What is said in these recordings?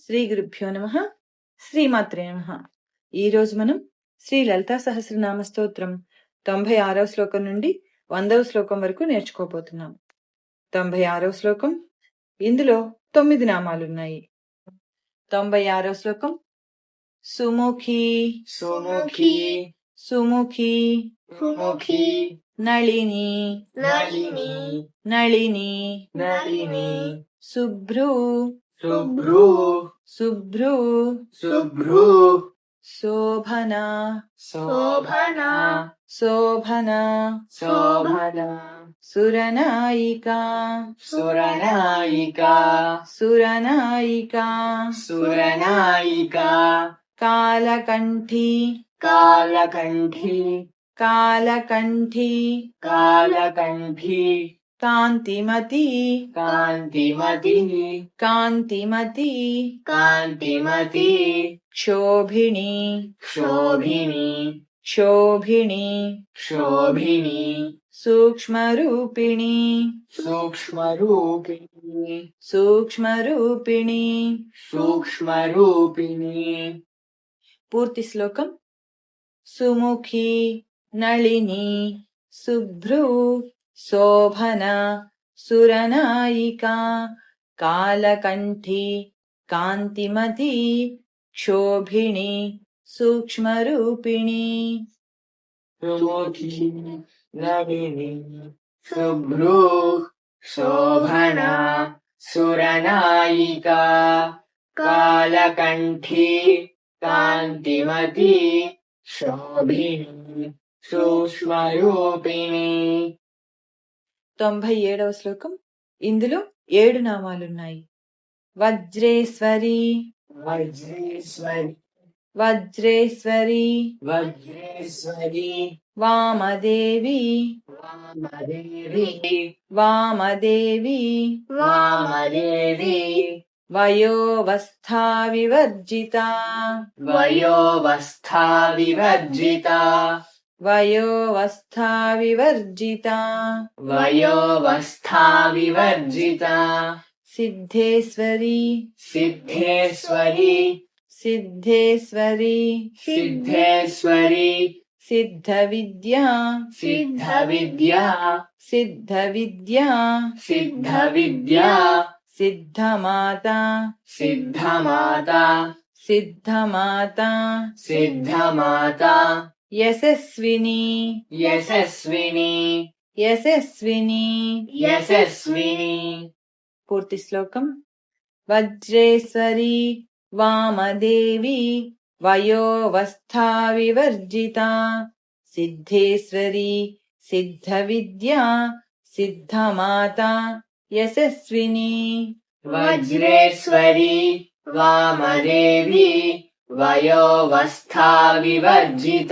శ్రీ గురుభ్యో నమ శ్రీమాత్రే నమ. ఈరోజు మనం శ్రీ లలితా సహస్రనామ స్తోత్రం తొంభై ఆరవ శ్లోకం నుండి వందవ శ్లోకం వరకు నేర్చుకోబోతున్నాం. తొంభై ఆరవ శ్లోకం ఇందులో తొమ్మిది నామాలున్నాయి తొంభై ఆరవ శ్లోకం Sumukhi Sumukhi Sumukhi Sumukhi Nalini Nalini Nalini Nalini శుభ్రు Subru. Subru. Subru. Sobhana. Sobhana. Sobhana. Sobhana. Suranaika. Suranaika. Suranaika. Suranaika. Kalakanti. Kalakanti. Kalakanti. Kalakanti. Kalakanti. Kantimati. Kantimati. Kantimati. Kantimati. क्षोभिणी। क्षोभिणी। क्षोभिणी। क्षोभिणी। सूक्ष्मरूपिणी। सूक्ष्मरूपिणी। सूक्ष्मरूपिणी। सूक्ष्मरूपिणी। पूर्तिश्लोकम् सुमुखी Nalini सुभ्रू। शोभना सुरनायिका कालकण्ठी कान्तिमती क्षोभिणी सूक्ष्मरूपिणी। सुमुखी नविनी शोभना सुरनायिका कालकण्ठी कान्तिमती शोभिणी सूक्ष्मरूपिणी। తొంభై ఏడవ శ్లోకం. ఇందులో ఏడు నామాలున్నాయి. వజ్రేశ్వరి. వజ్రేశ్వరి. వజ్రేశ్వరి. వజ్రేశ్వరి. వామదేవి. వామదేవి. వామదేవి. వామదేవి. వయోవస్థా వివర్జిత. వయోవస్థా వివర్జిత. वयोवस्था विवर्जिता। वयोवस्था विवर्जिता। सिद्धेश्वरी। सिद्धेश्वरी। सिद्धेश्वरी। सिद्धेश्वरी। सिद्धविद्या। सिद्धविद्या। सिद्धविद्या। सिद्धविद्या। सिद्धमाता। सिद्धमाता। सिद्धमाता। सिद्धमाता। यशस्विनी यशस्विनी यशस्विनी यशस्विनी पूर्तिश्लोकम् वज्रेश्वरी वामदेवी वयोवस्था विवर्जिता सिद्धेश्वरी सिद्ध विद्या सिद्धमाता यशस्विनी वज्रेश्वरी वामदेवी వయోవస్థా వివర్జిత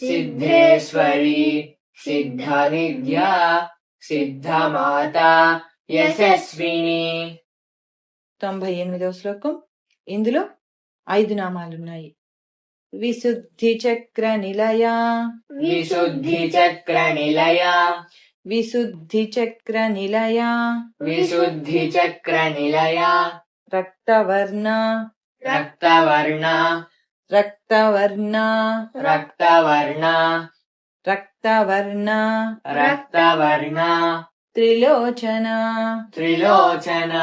సిద్ధేశ్వరి సిద్ధ విద్యా సిద్ధమాత యశస్విని. తొంభై ఎనిమిదవ శ్లోకం. ఇందులో ఐదు నామాలున్నాయి. విశుద్ధి చక్ర నిలయ విశుద్ధి చక్ర నిలయ విశుద్ధి చక్ర నిలయ విశుద్ధి చక్ర నిలయ రక్తవర్ణ. రక్తవర్ణ. రక్తవర్ణ. రక్తవర్ణ. రక్తవర్ణ. రక్తవర్ణ. త్రిలోచన. త్రిలోచన.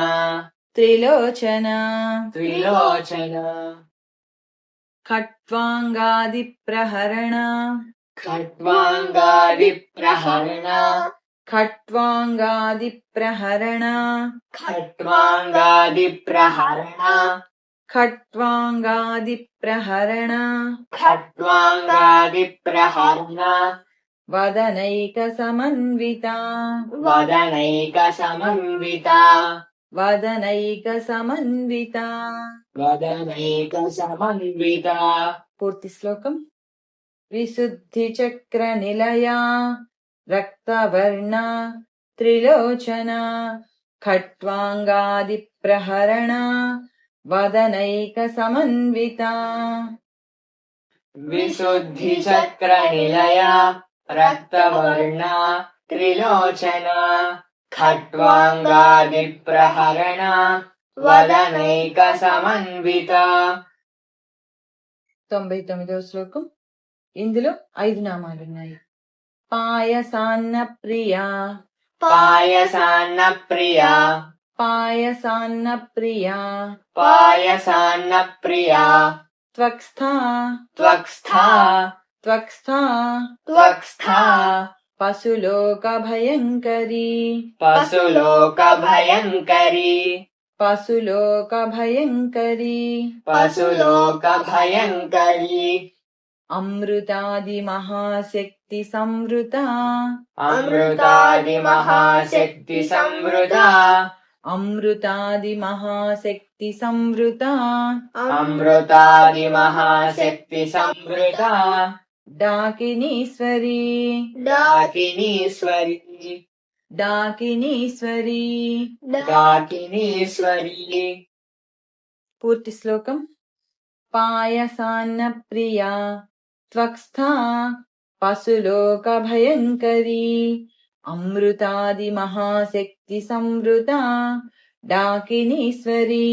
త్రిలోచన. త్రిలోచన. ఖట్వాంగాది ప్రహరణ ఖట్వాంగాది ప్రహరణ ఖట్వాంగాది ప్రహరణ ఖట్వాంగాది ప్రహరణ ఖట్వాంగాది ప్రహరణ ఖట్వాంగాది ప్రహరణ వదనైక సమన్విత వదనైక సమన్విత వదనైక సమన్విత వదనైక వదనైక సమన్విత విశుద్ధి చక్ర నిలయ రక్తవర్ణ త్రిలోచన ఖట్వాంగాది ప్రహరణ వదనైక సమన్విత తొంభై తొమ్మిదవ శ్లోకం. ఇందులో ఐదు నామాలు ఉన్నాయి పాయసాన్న ప్రియా పాయసాన్న ప్రియా పాయసాన్న ప్రియా పాయసాన్న ప్రియా త్వక్స్థా త్వక్స్థా త్వక్స్థా త్వక్స్థా పశులోక భయంకరీ పశులోక భయంకరీ పశులోక భయంకరీ పశులోక భయంకరీ అమృతాది మహాశక్తి సంవృత. అమృతాది మహాశక్తి సంవృత. అమృతాది మహాశక్తి సంవృత అమృతాది మహాశక్తి సంవృత డాకినీశ్వరీ. డాకినీశ్వరి. డాకినీశ్వరీ. డాకినీశ్వరి. పూర్తి శ్లోకం. పాయసాన్న ప్రియా త్వక్స్థా పశులోక భయంకరీ అమృతాది మహాశక్తి సంవృత డాకినీశ్వరీ.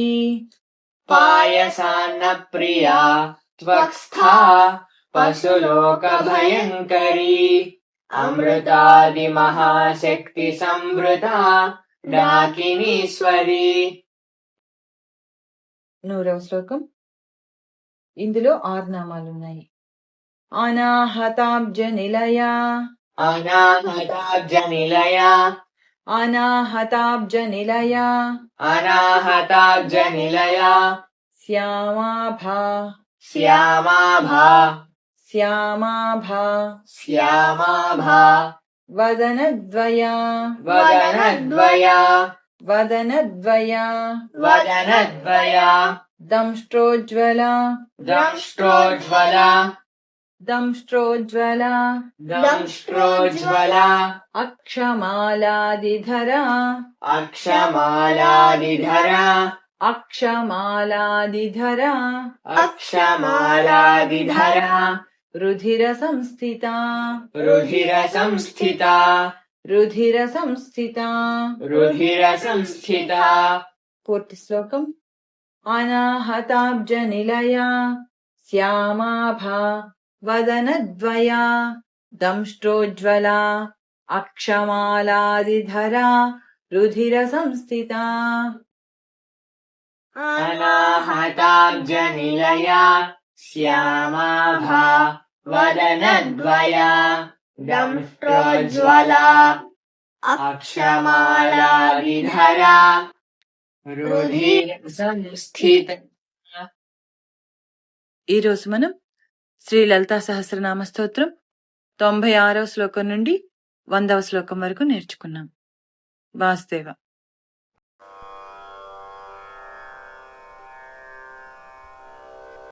పాయసాన్న ప్రియా త్వక్స్థా పశులోక భయంకరీ అమృతాది మహాశక్తి సంవృత డాకినీశ్వరి. నూరవ శ్లోకం. ఇందులో ఆరు నామాలు ఉన్నాయి అనాహతాబ్జ నిలయ अनाहताब्जनिलया। अनाहताब्जनिलया। अनाहताब्जनिलया। श्यामाभा। श्यामाभा। श्यामाभा। श्यामाभा। वदनद्वया। वदनद्वया। वदनद्वया। वदनद्वया। दंष्ट्रोज्ज्वला। दंष्ट्रोज्ज्वला। दंष्ट्रोज्ज्वला। दंष्ट्रोज्ज्वला। अक्षमालादिधरा। अक्षमालादिधरा। अक्षमालादिधरा। अक्षमालादिधरा। रुधिरसंस्थिता। रुधिरसंस्थिता। रुधिरसंस्थिता। रुधिरसंस्थिता। पूर्तिश्लोकम्। अनाहताब्जनिलया। श्यामाभा। రుధిర సంస్థిత రుధిర సంస్థిత పూర్తి శ్లోకం అనాహతాబ్జ నిలయ శ్యామాభా వదనద్వయ దంష్ట్రోజ్వల అక్షమాలాదిధర రుధిర సంస్థిత అనాహతాబ్జ నిలయ శ్యామాభా వదనద్వయ దంష్ట్రోజ్వల అక్షమాలాదిధర రుధిర సంస్థిత ఈ రోజు మనం శ్రీ లలితా సహస్రనామ స్తోత్రం తొంభై ఆరవ శ్లోకం నుండి వందవ శ్లోకం వరకు నేర్చుకున్నాం. వాసుదేవ